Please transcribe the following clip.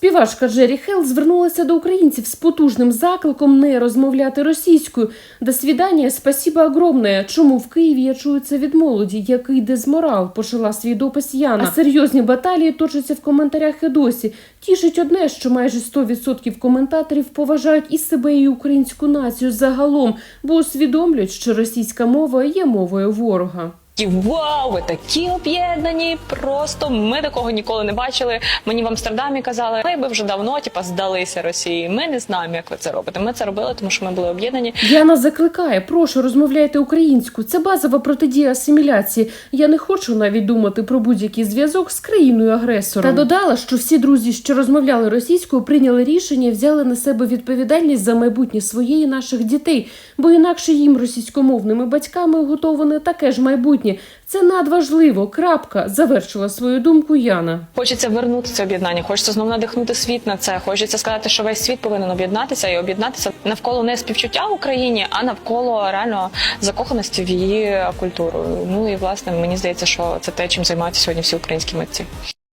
Співачка Джері Хелл звернулася до українців з потужним закликом не розмовляти російською. До свідання, спасіба огромне. Чому в Києві я чую це від молоді? Який дезморал? Почала свій допис Яна. А серйозні баталії точаться в коментарях і досі. Тішить одне, що майже 100% коментаторів поважають і себе, і українську націю загалом, бо усвідомлюють, що російська мова є мовою ворога. І вау, ви такі об'єднані. Просто ми такого ніколи не бачили. Мені в Амстердамі казали, ви би вже давно типа здалися Росії. Ми не знаємо, як ви це робите. Ми це робили, тому що ми були об'єднані. Яна закликає, прошу розмовляйте українською. Це базова протидія асиміляції. Я не хочу навіть думати про будь-який зв'язок з країною агресором. Та додала, що всі друзі, що розмовляли російською, прийняли рішення, і взяли на себе відповідальність за майбутнє своєї і наших дітей, бо інакше їм російськомовними батьками готоване таке ж майбутнє. Це надважливо. Крапка завершила свою думку Яна. Хочеться вернути це об'єднання. Хочеться знову надихнути світ на це. Хочеться сказати, що весь світ повинен об'єднатися і об'єднатися навколо не співчуття Україні, а навколо реально закоханості в її культуру. Ну і власне мені здається, що це те, чим займаються сьогодні всі українські митці.